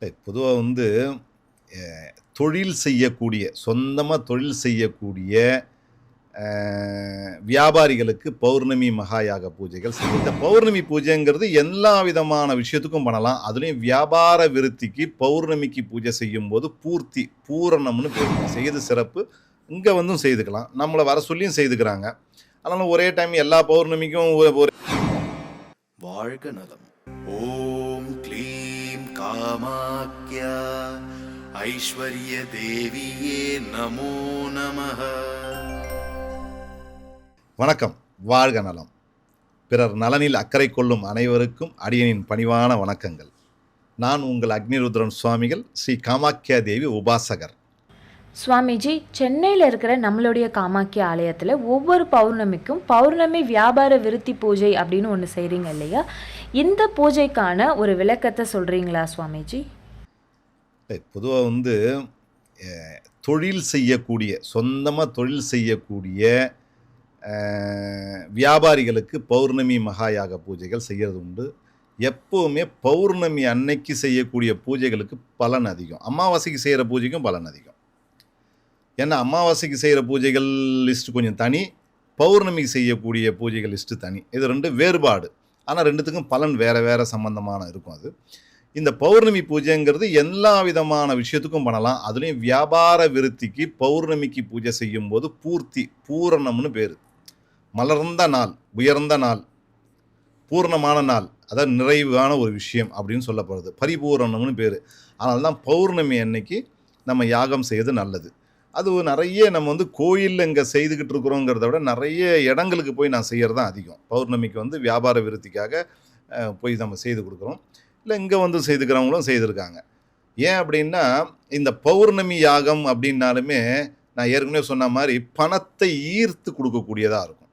பொதுவாக வந்து தொழில் செய்யக்கூடிய சொந்தமாக தொழில் செய்யக்கூடிய வியாபாரிகளுக்கு பௌர்ணமி மகாயாக பூஜைகள் இந்த பௌர்ணமி பூஜைங்கிறது எல்லா விதமான விஷயத்துக்கும் பண்ணலாம். அதுலேயும் வியாபார விருத்திக்கு பௌர்ணமிக்கு பூஜை செய்யும்போது பூர்த்தி பூரணம்னு பேர். செய்து சிறப்பு இங்கே வந்தும் செய்துக்கலாம். நம்மளை வர சொல்லியும் செய்துக்கிறாங்க. அதனால் ஒரே டைம் எல்லா பௌர்ணமிக்கும் ஒரு வாழ்க நலம். ஓம் க்ளீம் காமாக்யா ஐஸ்வர்ய தேவியே நமோ நம வணக்கம். வாழ்க நலம். பிறர் நலனில் அக்கறை கொள்ளும் அனைவருக்கும் அடியனின் பணிவான வணக்கங்கள். நான் உங்கள் அக்னிருத்ரன் சுவாமிகள் ஸ்ரீ காமாக்கியா தேவி உபாசகர். சுவாமிஜி சென்னையில் இருக்கிற நம்மளுடைய காமாக்கிய ஆலயத்தில் ஒவ்வொரு பௌர்ணமிக்கும் பௌர்ணமி வியாபார விருத்தி பூஜை அப்படின்னு ஒன்று செய்கிறீங்க இல்லையா? இந்த பூஜைக்கான ஒரு விளக்கத்தை சொல்கிறீங்களா சுவாமிஜி? பொதுவாக வந்து தொழில் செய்யக்கூடிய சொந்தமாக தொழில் செய்யக்கூடிய வியாபாரிகளுக்கு பௌர்ணமி மகாயாக பூஜைகள் செய்கிறது உண்டு. எப்போவுமே பௌர்ணமி அன்னைக்கு செய்யக்கூடிய பூஜைகளுக்கு பலன் அதிகம். அமாவாசைக்கு செய்கிற பூஜைக்கும் பலன் அதிகம். ஏன்னா அமாவாசைக்கு செய்கிற பூஜைகள் லிஸ்ட்டு கொஞ்சம் தனி பௌர்ணமிக்கு செய்யக்கூடிய பூஜைகள் லிஸ்ட்டு தனி. இது ரெண்டு வேறுபாடு. ஆனால் ரெண்டுத்துக்கும் பலன் வேறு வேறு சம்மந்தமான இருக்கும் அது. இந்த பௌர்ணமி பூஜைங்கிறது எல்லா விதமான விஷயத்துக்கும் பண்ணலாம். அதுலேயும் வியாபார விருத்திக்கு பௌர்ணமிக்கு பூஜை செய்யும்போது பூர்த்தி பூரணம்னு பேர். மலர்ந்த நாள் உயர்ந்த நாள் பூர்ணமான நாள். அதாவது நிறைவான ஒரு விஷயம் அப்படின்னு சொல்லப்படுறது பரிபூரணம்னு பேர். அதனால தான் பௌர்ணமி அன்னைக்கு நம்ம யாகம் செய்வது நல்லது. அது நிறைய நம்ம வந்து கோயிலில் இங்கே செய்துக்கிட்டு இருக்கிறோங்கிறத விட நிறைய இடங்களுக்கு போய் நான் செய்கிறது தான் அதிகம். பௌர்ணமிக்கு வந்து வியாபார விருத்திக்காக போய் நம்ம செய்து கொடுக்குறோம். இல்லை இங்கே வந்து செய்துக்கிறவங்களும் செய்திருக்காங்க. ஏன் அப்படின்னா இந்த பௌர்ணமி யாகம் அப்படின்னாலுமே நான் ஏற்கனவே சொன்ன மாதிரி பணத்தை ஈர்த்து கொடுக்கக்கூடியதாக இருக்கும்.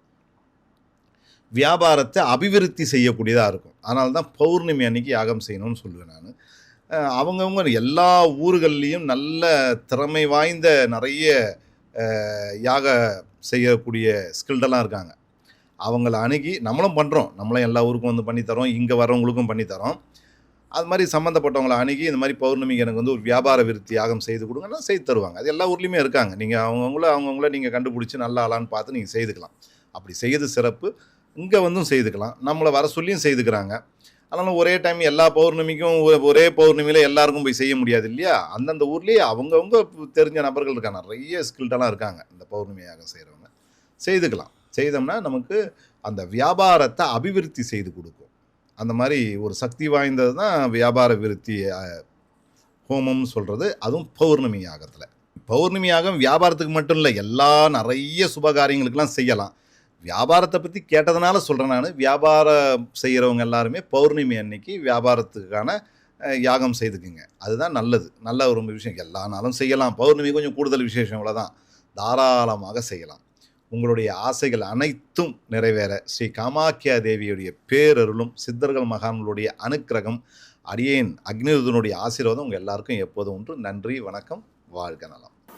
வியாபாரத்தை அபிவிருத்தி செய்யக்கூடியதாக இருக்கும். அதனால தான் பௌர்ணமி அன்னைக்கு யாகம் செய்யணும்னு சொல்லுவேன் நான். அவங்கவுங்க எல்லா ஊர்கள்லேயும் நல்ல திறமை வாய்ந்த நிறைய யாக செய்யக்கூடிய ஸ்கில்டெல்லாம் இருக்காங்க. அவங்கள அணுகி நம்மளும் பண்ணுறோம் நம்மளும் எல்லா ஊருக்கும் வந்து பண்ணித்தரோம் இங்கே வரவங்களுக்கும் பண்ணித்தரோம் அது மாதிரி சம்மந்தப்பட்டவங்களை அணுகி இந்த மாதிரி பௌர்ணமிக்கு எனக்கு வந்து ஒரு வியாபார விருத்தி யாகம் செய்து கொடுங்கன்னா செய்து தருவாங்க. அது எல்லா ஊர்லேயுமே இருக்காங்க. நீங்கள் அவங்கவுங்கள அவங்கவுங்கள நீங்கள் கண்டுபிடிச்சி நல்ல ஆளான்னு பார்த்து நீங்கள் செய்துக்கலாம். அப்படி செய்து சிறப்பு. இங்கே வந்தும் செய்துக்கலாம். நம்மளை வர சொல்லியும் செய்துக்கிறாங்க. அதனால் ஒரே டைம் எல்லா பௌர்ணமிக்கும் ஒரே பௌர்ணமியில் எல்லாருக்கும் போய் செய்ய முடியாது இல்லையா? அந்தந்த ஊர்லேயே அவங்கவுங்க தெரிஞ்ச நபர்கள் இருக்காங்க. நிறைய ஸ்கில்டெல்லாம் இருக்காங்க. இந்த பௌர்ணமியாக செய்கிறவங்க செய்துக்கலாம். செய்தோம்னா நமக்கு அந்த வியாபாரத்தை அபிவிருத்தி செய்து கொடுக்கும். அந்த மாதிரி ஒரு சக்தி வாய்ந்தது தான் வியாபார விருத்தி ஹோமம்னு சொல்கிறது அதுவும் பௌர்ணமி யாகத்தில் பௌர்ணமி யாகம் வியாபாரத்துக்கு மட்டும் இல்லை எல்லா நிறைய சுபகாரியங்களுக்கெல்லாம் செய்யலாம். வியாபாரத்தை பற்றி கேட்டதுனால சொல்கிறேன் நான். வியாபாரம் செய்கிறவங்க எல்லாருமே பௌர்ணமி அன்னைக்கு வியாபாரத்துக்கான யாகம் செய்துக்குங்க. அதுதான் நல்லது. நல்ல ஒரு விஷயம். எல்லா நாளும் செய்யலாம். பௌர்ணமி கொஞ்சம் கூடுதல் விசேஷம் இவ்வளோதான் தாராளமாக செய்யலாம். உங்களுடைய ஆசைகள் அனைத்தும் நிறைவேற ஸ்ரீ காமாக்கியா தேவியுடைய பேரருளும் சித்தர்கள் மகான்களுடைய அனுக்கிரகம் அடியேன் அக்னிருதனுடைய ஆசீர்வாதம் உங்கள் எல்லாருக்கும் எப்போதும் ஒன்று நன்றி வணக்கம் வாழ்க நலம்.